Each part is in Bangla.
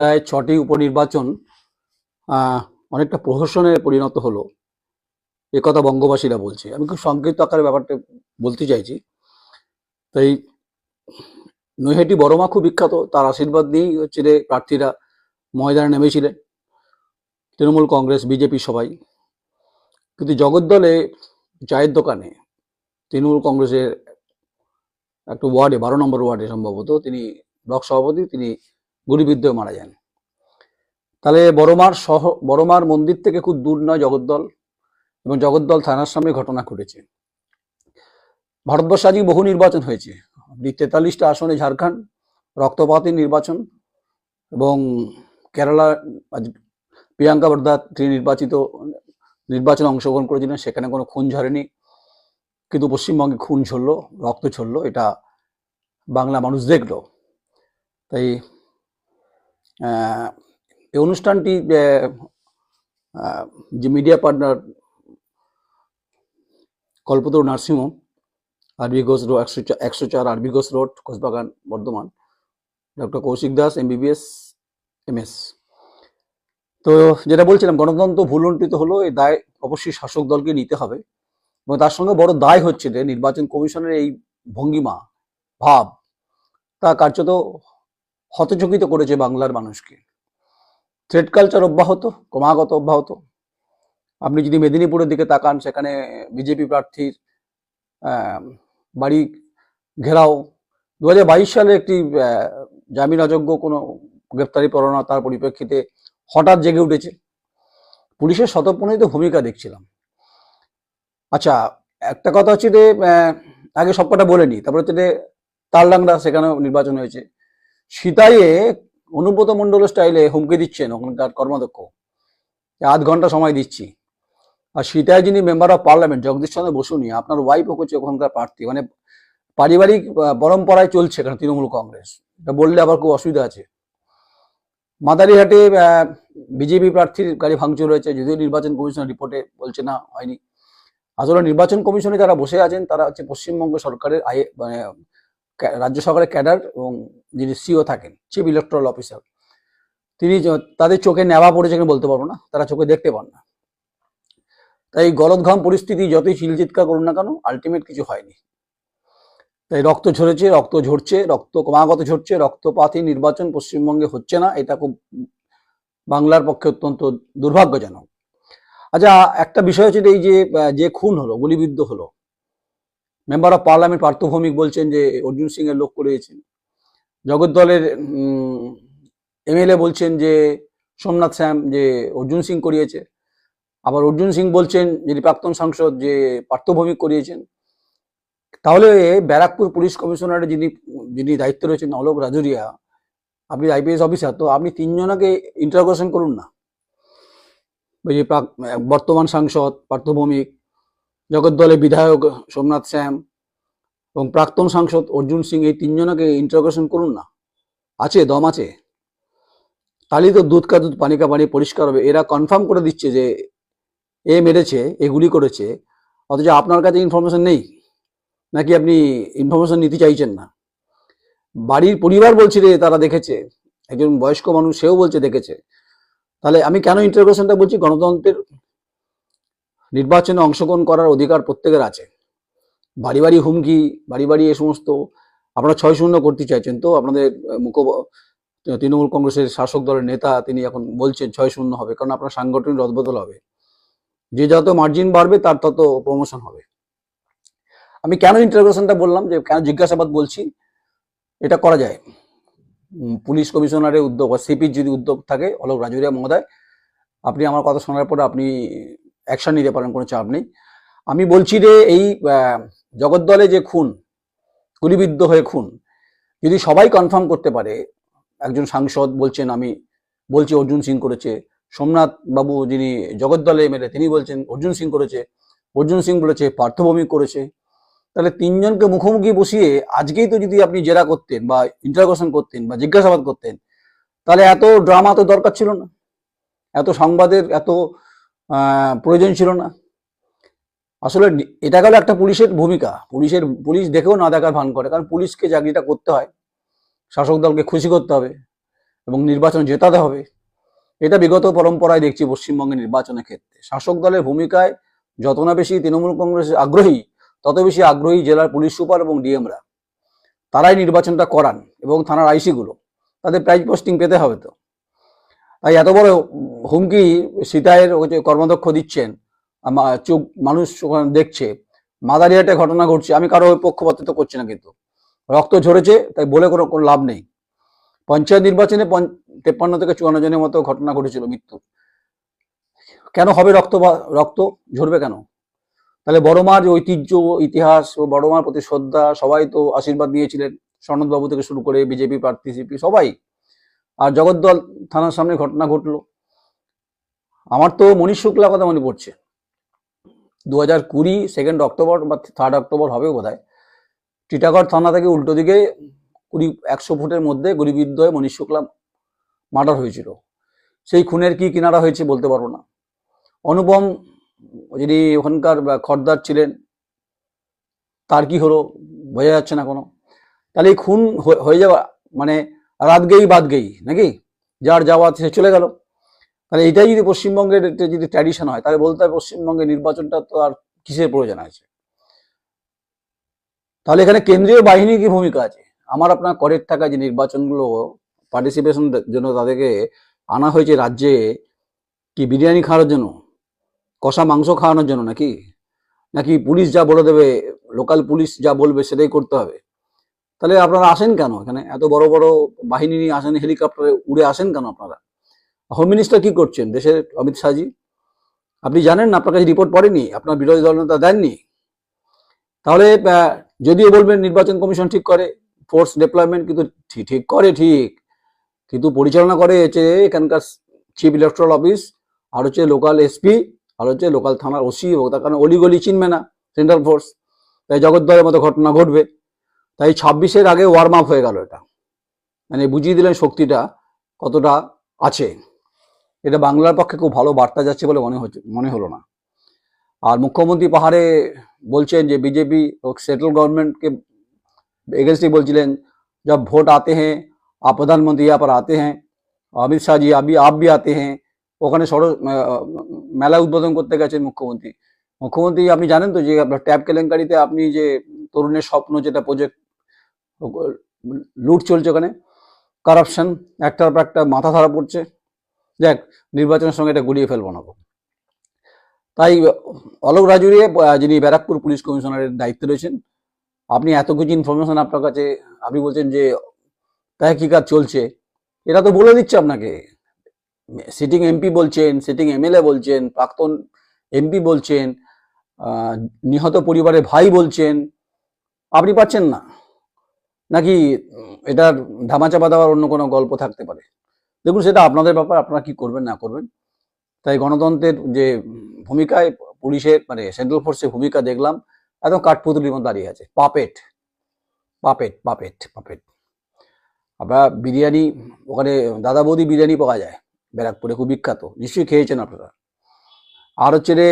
প্রায় ছটি উপনির্বাচন অনেকটা প্রহসনে পরিণত হলো। এ কথা বঙ্গবাসীরা বলছে। আমি খুব সংক্ষিপ্ত আকারে ব্যাপারটা বলতে চাইছি। তাই নৈহাটি বড়মা খুব বিখ্যাত। তার আশীর্বাদ নিয়েই হচ্ছে যে প্রার্থীরা ময়দানে নেমেছিলেন। তৃণমূল কংগ্রেস, বিজেপি সবাই। কিন্তু জগদ্দলে চায়ের দোকানে তৃণমূল কংগ্রেসের একটা ওয়ার্ডে, বারো নম্বর ওয়ার্ডে সম্ভবত তিনি ব্লক সভাপতি, তিনি গুলিবিদ্ধ মারা যান তাহলে বড়মার সহ, বড়মার মন্দির থেকে খুব দূর নয় জগদ্দল, এবং জগদ্দল থানার সামনে ঘটনা ঘটেছে। ভারতবর্ষে আজকে বহু নির্বাচন হয়েছে। আপনি তেতাল্লিশটা আসনে ঝাড়খণ্ড, রক্তপাতের নির্বাচন, এবং কেরালা, আজ প্রিয়াঙ্কা বর্দা তিনি নির্বাচিত, নির্বাচনে অংশগ্রহণ করেছিলেন, সেখানে কোনো খুন ঝরেনি কিন্তু পশ্চিমবঙ্গে খুন ঝরলো, রক্ত ঝরলো, এটা বাংলা মানুষ দেখল। তাই এই অনুষ্ঠানটি যে মিডিয়া পার্টনার কল্পতরু নার্সিংহোম, আরবি ঘোষ রোড, একশো চা- একশো চার R B Ghosh road Kochbagan Bardhaman, doctor Kaushik Das, MBBS, MS. তো যেটা বলছিলাম, গণতন্ত্র ভুলণ্ঠিত হলো, এই দায় অবশ্যই শাসক দলকে নিতে হবে। এবং তার সঙ্গে বড় দায় হচ্ছে যে, নির্বাচন কমিশনের এই ভঙ্গিমা, ভাব, তা কার্যত হতচকিত করেছে বাংলার মানুষকে। থ্রেড কালচার অব্যাহত, ক্রমাগত অব্যাহত। আপনি যদি মেদিনীপুরের দিকে তাকান, সেখানে বিজেপি প্রার্থীর বাড়ি ঘেরাও। দু হাজার বাইশ সালে একটি জামিন অযোগ্য কোনো গ্রেপ্তারি পরোয়ানা তার পরিপ্রেক্ষিতে হঠাৎ জেগে উঠেছে। পুলিশের স্বতঃপ্রণীত ভূমিকা দেখছিলাম। আচ্ছা একটা কথা হচ্ছে যে আগে সব কটা বলে নি তারপরে হচ্ছে যে, তালডাংরা সেখানেও নির্বাচন হয়েছে। সিতাইয়ে অনুব্রত মণ্ডল স্টাইলে হুমকি দিচ্ছেন ওখানকার কর্মাধ্যক্ষ। আধ ঘণ্টা সময় দিচ্ছি। আর সিতায় যিনি member of parliament Jagadish Chandra বসুনি আপনার ওয়াইফ হচ্ছে ওখানকার প্রার্থী। মানে পারিবারিক পরম্পরায় চলছে এখানে তৃণমূল কংগ্রেস? এটা বললে আবার খুব অসুবিধা আছে। মাদারিহাটে বিজেপি প্রার্থীর গাড়ি ভাঙচুর হয়েছে। যদিও নির্বাচন কমিশনের রিপোর্টে বলছে না, হয়নি। আসলে নির্বাচন কমিশনে যারা বসে আছেন, তারা হচ্ছে পশ্চিমবঙ্গ সরকারের আই মানে রাজ্য সরকারের ক্যাডার এবং যিনি সিও থাকেন, চিফ ইলেকট্রাল অফিসার, তিনি তাদের চোখে নেওয়া পড়েছে কিনা বলতে পারব না, তারা চোখে দেখতে পান না। তাই গলদঘাম পরিস্থিতি যতই চিলচিৎকার করুন না কেন আলটিমেট কিছু হয়নি। তাই রক্ত ঝরেছে, রক্ত ঝরছে, রক্ত ক্রমাগত ঝরছে রক্তপাতী নির্বাচন পশ্চিমবঙ্গে হচ্ছে না, এটা খুব বাংলার পক্ষে অত্যন্ত দুর্ভাগ্যজনক। আচ্ছা একটা বিষয় হচ্ছে এই যে যে খুন হলো, গুলিবিদ্ধ হলো member of parliament Partha Bhowmick বলছেন যে অর্জুন সিং এর লোক করিয়েছেন। জগদ্দলের এমএলএ বলছেন যে সোমনাথ শ্যাম যে অর্জুন সিং করিয়েছে। আবার অর্জুন সিং বলছেন যিনি প্রাক্তন সাংসদ যে পার্থ ভৌমিক করিয়েছেন। তাহলে ব্যারাকপুর পুলিশ কমিশনারের যিনি যিনি দায়িত্ব রয়েছেন অলোক রাজুরিয়া, আপনি আইপিএস অফিসার, তো আপনি তিনজনকে ইন্টারোগেশন করুন না। ওই যে বর্তমান সাংসদ পার্থ ভৌমিক জগদ্দলের বিধায়ক সোমনাথ শ্যাম এবং প্রাক্তন সাংসদ অর্জুন সিং, এই তিনজনকে ইন্টারোগেশন করুন না। আছে, দম আছে। তাহলেই তো দুধ কা দুধ, পানি কা পানি পরিষ্কার হবে। এরা কনফার্ম করে দিচ্ছে যে এ মেরেছে এগুলি করেছে। অথচ আপনার কাছে ইনফরমেশন নেই। নাকি আপনি ইনফরমেশন নিতে চাইছেন না? বাড়ির পরিবার বলছে যে তারা দেখেছে। একজন বয়স্ক মানুষ সেও বলছে দেখেছে। তাহলে আমি কেন ইন্টারগ্রেশনটা বলছি? গণতন্ত্রের নির্বাচনে অংশগ্রহণ করার অধিকার প্রত্যেকের আছে। বাড়ি বাড়ি হুমকি, বাড়ি বাড়ি এ সমস্ত আপনারা ছয় শূন্য করতে চাইছেন তো আপনাদের মুখ তৃণমূল কংগ্রেসের শাসক দলের নেতা তিনি এখন বলছেন ছয় শূন্য হবে কারণ আপনার সাংগঠনিক রদবদল হবে। যে যত মার্জিন বাড়বে তার তত প্রমোশন হবে। আমি কেন ইন্টারগ্রেশনটা বললাম যে কেন জিজ্ঞাসাবাদ বলছি? এটা করা যায়। পুলিশ কমিশনারের উদ্যোগ বা সিপির যদি উদ্যোগ থাকে, অলোক রাজুরিয়া মহোদয়, আপনি আমার কথা শোনার পরে আপনি অ্যাকশন নিতে পারেন, কোনো চাপ নেই। আমি বলছি যে এই জগদ্দলে যে খুন, গুলিবিদ্ধ হয়ে খুন, যদি সবাই কনফার্ম করতে পারে, একজন সাংসদ বলছেন, আমি বলছি অর্জুন সিং করেছে, সোমনাথ বাবু যিনি জগদ্দলে এমএলএ তিনি বলছেন অর্জুন সিং করেছে, অর্জুন সিং বলেছে পার্থভৌমিক করেছে, তাহলে তিনজনকে মুখোমুখি বসিয়ে আজকেই তো যদি আপনি জেরা করতেন বা ইন্টারোগেশন করতেন বা জিজ্ঞাসাবাদ করতেন, তাহলে এত ড্রামা তো দরকার ছিল না। এত সংবাদের, এত প্রয়োজন ছিল না। আসলে এটা গেল একটা পুলিশের ভূমিকা। পুলিশের, পুলিশ দেখেও না দেখার ভান করে, কারণ পুলিশকে চাকরিটা করতে হয়। শাসক দলকে খুশি করতে হবে এবং নির্বাচন জেতাতে হবে। এটা বিগত পরম্পরায় দেখছি পশ্চিমবঙ্গের নির্বাচনের ক্ষেত্রে। শাসক দলের ভূমিকায় যত না বেশি তৃণমূল কংগ্রেস আগ্রহী, তত বেশি আগ্রহী জেলার পুলিশ সুপার এবং ডিএমরা। তারাই নির্বাচনটা করান এবং থানার আইসিগুলো, তাদের প্রাইজ পোস্টিং পেতে হবে তো। এত বড় হুমকি সীতায়ের কর্মদক্ষ দিচ্ছেন চোখ, মানুষ দেখছে মাদারিহাটে ঘটনা ঘটছে, আমি কারও পক্ষপাতিত্ব করছি না কিন্তু। রক্ত ঝরেছে, তাই বলে কোনো কোনো লাভ নেই। পঞ্চায়েত নির্বাচনে তেপ্পান্ন থেকে চুয়ান্ন জনের মতো ঘটনা ঘটেছিল মৃত্যু কেন হবে রক্ত রক্ত ঝরবে কেন? তাহলে বড় মার যে ঐতিহ্য, ইতিহাস ও বড় মার প্রতি শ্রদ্ধা, সবাই তো আশীর্বাদ নিয়েছিলেন। সনদবাবু থেকে শুরু করে বিজেপি, প্রার্থী, সিপি, সবাই। আর জগদ্দল থানার সামনে ঘটনা ঘটলো। আমার তো মনীষ শুক্লা কথা মনে পড়ছে। দু হাজার কুড়ি সেকেন্ড অক্টোবর বা থার্ড অক্টোবর হবে বোধ হয় টিটাগড় থানা থেকে উল্টো দিকে কুড়ি, একশো ফুটের মধ্যে গুলিবিদ্ধ হয়ে মনীষ শুক্লা মার্ডার হয়েছিল। সেই খুনের কি কিনারা হয়েছে বলতে পারব না। অনুপম যিনি ওখানকার খর্দার ছিলেন, তার কি হলো বোঝা যাচ্ছে না কোনো। তাহলে এই খুন হয়ে যাওয়া মানে রাত গেই বাদ গেই, নাকি? যার যাওয়া সে চলে গেল। তাহলে এটাই যদি পশ্চিমবঙ্গের যদি ট্র্যাডিশন হয়, তাহলে বলতে হয় পশ্চিমবঙ্গের নির্বাচনটা তো আর কিসের প্রয়োজন আছে? তাহলে এখানে কেন্দ্রীয় বাহিনীর কি ভূমিকা আছে? আমার আপনার করের টাকা যে নির্বাচনগুলো পার্টিসিপেশন জন্য তাদেরকে আনা হয়েছে রাজ্যে কি বিরিয়ানি খাওয়ানোর জন্য? কষা মাংস খাওয়ানোর জন্য নাকি? নাকি পুলিশ যা বলে দেবে লোকাল পুলিশ যা বলবে সেটাই করতে হবে? তাহলে আপনারা আসেন কেন? এখানে এত বড় বড় বাহিনী নিয়ে আসেন হেলিকপ্টারে উড়ে আসেন কেন আপনারা? হোম মিনিস্টার কি করছেন দেশের অমিত শাহজি? আপনি জানেন না, আপনার কাছে রিপোর্ট পড়েনি, আপনার বিরোধী দল নেতা দেননি। তাহলে যদিও বলবেন নির্বাচন কমিশন ঠিক করে ফোর্স ডেপ্লয়মেন্ট কিন্তু ঠিক ঠিক করে ঠিক, কিন্তু পরিচালনা করে হচ্ছে এখানকার চিফ ইলেকট্রাল অফিস আর হচ্ছে লোকাল এসপি আর হচ্ছে লোকাল থানার ওসি এবং তার কারণে অলিগলি চিনবে না সেন্ট্রাল ফোর্স তাই জগদ্দলের মতো ঘটনা ঘটবে। তাই ছাব্বিশের আগে ওয়ার্ম আপ হয়ে গেল এটা মানে বুঝিয়ে দিলেন শক্তিটা কতটা আছে এটা বাংলার পক্ষে খুব ভালো বার্তা যাচ্ছে বলে মনে হচ্ছে মনে হলো না আর মুখ্যমন্ত্রী পাহাড়ে বলছেন যে বিজেপি সেন্ট্রাল गवर्नमेंट के एगेंस्ट ही বলছিলেন जब वोट आते हैं आप प्रधानमंत्री यहाँ पर आते हैं অমিত শাহ জি আবি আপ भी आते हैं ওখানে সড়ক আহ, মেলা উদ্বোধন করতে গেছেন মুখ্যমন্ত্রী মুখ্যমন্ত্রী আপনি জানেন তো যে আপনার ট্যাব কেলেঙ্কারিতে আপনি যে তরুণের স্বপ্ন যেটা প্রজেক্ট লুট চলছে ওখানে। কারাপশন একটার পর একটা মাথা ধরা পড়ছে। যাক, নির্বাচনের সঙ্গে এটা গুলিয়ে ফেলব না। তাই অলোক রাজুরিয়ে যিনি ব্যারাকপুর পুলিশ কমিশনারের দায়িত্বে রয়েছেন, আপনি এত কিছু ইনফরমেশন আপনার কাছে, আপনি বলছেন যে তহকিকাত চলছে। এটা তো বলে দিচ্ছে আপনাকে। সিটিং এমপি বলছেন সিটিং এমএলএ বলছেন, প্রাক্তন এমপি বলছেন নিহত পরিবারের ভাই বলছেন। আপনি পাচ্ছেন না। নাকি এটার ধামাচাপা দেওয়ার অন্য কোনো গল্প থাকতে পারে? দেখুন, সেটা আপনাদের ব্যাপার, আপনারা কি করবেন, না করবেন। তাই গণতন্ত্রের যে ভূমিকায় পুলিশের মানে সেন্ট্রাল ফোর্সের ভূমিকা দেখলাম, একদম কাঠপুতুলির মতো দাঁড়িয়ে আছে। পাপেট। Puppet puppet puppet. আবার বিরিয়ানি, ওখানে দাদা বৌদি বিরিয়ানি পাওয়া যায়, ব্যারাকপুরে, খুব বিখ্যাত। নিশ্চয়ই খেয়েছেন আপনারা। আর হচ্ছে রে,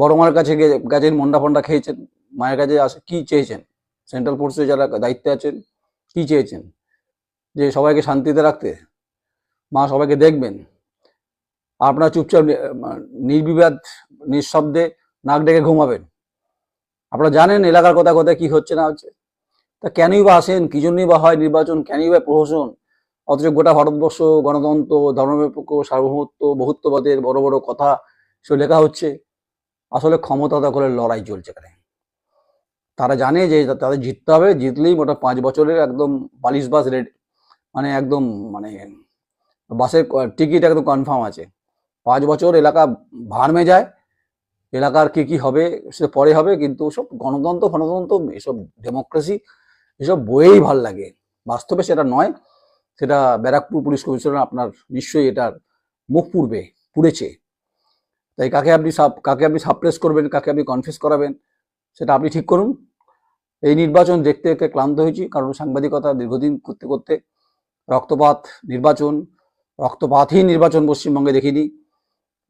বড় মার কাছে গেছেন মন্ডা ফন্ডা খেয়েছেন, মায়ের কাছে আসে, কি চেয়েছেন? সেন্ট্রাল ফোর্সে যারা দায়িত্বে আছেন, কি চেয়েছেন? যে সবাইকে শান্তিতে রাখতে? মা, সবাইকে দেখবেন। আপনারা চুপচাপ নির্বিবাদ, নিঃশব্দে নাক ডেকে ঘুমাবেন। আপনারা জানেন এলাকার কথা কোথায়, কি হচ্ছে, না হচ্ছে? তা কেনই বা আসেন? কি জন্যই বা হয় নির্বাচন? কেনই বা প্রহসন? অথচ গোটা ভারতবর্ষ, গণতন্ত্র, ধর্মনিরপেক্ষ, সার্বভৌমত্ব, বহুত্ববাদের বড় বড় কথা সে লেখা হচ্ছে। আসলে ক্ষমতা দখলের লড়াই চলছে এখানে তারা জানে যে তাদের জিততে হবে, জিতলেই মোটা পাঁচ বছরের একদম বালিশ বাস রেড। মানে একদম মানে বাসের টিকিট একদম কনফার্ম আছে। পাঁচ বছর এলাকা ভারমে যায়, এলাকার কি কি হবে সে পরে হবে, কিন্তু সব গণতন্ত্র, ফণতন্ত্র, এসব ডেমোক্রেসি এসব বইয়েই ভালো লাগে। বাস্তবে সেটা নয়, সেটা ব্যারাকপুর পুলিশ কমিশনার আপনার নিশ্চয়ই এটার মুখ পুড়বে, পুড়েছে। তাই কাকে আপনি সাপ কাকে আপনি সাপ্রেস করবেন, কাকে আপনি কনফিউজ করাবেন, সেটা আপনি ঠিক করুন। এই নির্বাচন দেখতে দেখতে ক্লান্ত হয়েছি, কারণ সাংবাদিকতা দীর্ঘদিন করতে করতে রক্তপাত নির্বাচন, রক্তপাতহীন নির্বাচন পশ্চিমবঙ্গে দেখিনি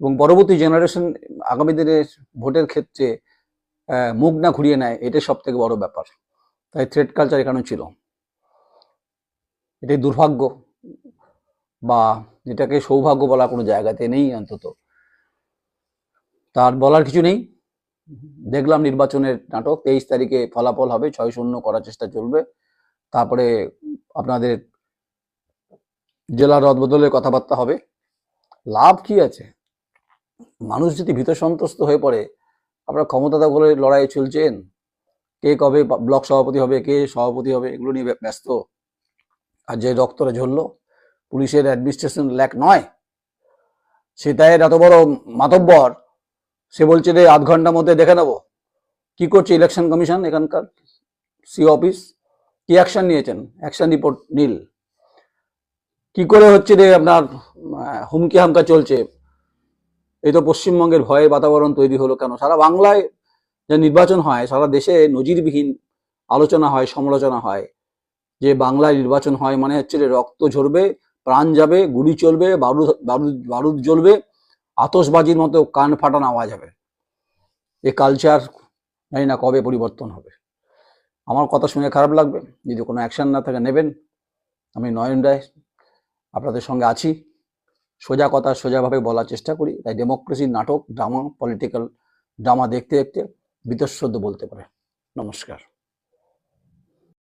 এবং পরবর্তী জেনারেশন আগামী দিনে ভোটের ক্ষেত্রে মুখ না ঘুরিয়ে নেয়, এটাই সব থেকে বড় ব্যাপার। তাই থ্রেড কালচার এখানে ছিল। এটাই দুর্ভাগ্য বা এটাকে সৌভাগ্য বলা কোনো জায়গাতে নেই অন্তত। তার বলার কিছু নেই। দেখলাম নির্বাচনের নাটক, তেইশ তারিখে ফলাফল হবে, ছয় শূন্য করার চেষ্টা চলবে। তারপরে আপনাদের জেলার রদবদলের কথাবার্তা হবে। লাভ কি আছে? মানুষ যদি ভীত সন্ত্রস্ত হয়ে পড়ে, আপনার ক্ষমতা দখলে লড়াই চলছেন। কে কবে ব্লক সভাপতি হবে, কে সভাপতি হবে, এগুলো নিয়ে ব্যস্ত। আর যে রক্তটা ঝরলো, পুলিশের অ্যাডমিনিস্ট্রেশন ল্যাক নয়, সেটাই এত বড় মাতব্বর। সে বলছে রে আধ ঘণ্টার মধ্যে দেখে নেব। কি করছে ইলেকশন কমিশন এখানকার? সি অফিস কি অ্যাকশন নিয়েছেন? অ্যাকশন রিপোর্ট নীল। কি করে হচ্ছে রে আপনার হুমকি হামকা চলছে? এই তো পশ্চিমবঙ্গের ভয়ের বাতাবরণ তৈরি হলো কেন? সারা বাংলায় যে নির্বাচন হয়, সারা দেশে নজিরবিহীন আলোচনা হয়, সমালোচনা হয়। যে বাংলায় নির্বাচন হয় মানে হচ্ছে রক্ত ঝরবে, প্রাণ যাবে, গুলি চলবে, বারুদ বারুদ বারুদ জ্বলবে আতশবাজির মতো কান ফাটানো আওয়াজ হবে। এই কালচার জানি না কবে পরিবর্তন হবে। আমার কথা শুনে খারাপ লাগবে, যদি কোনো অ্যাকশন না থাকে নেবেন। আমি নয়ন রায়, আপনাদের সঙ্গে আছি। সোজা কথা সোজাভাবে বলার চেষ্টা করি। তাই ডেমোক্রেসির নাটক ড্রামা পলিটিক্যাল ড্রামা দেখতে দেখতে বিতশ্রদ্ধ বলতে পারে। নমস্কার।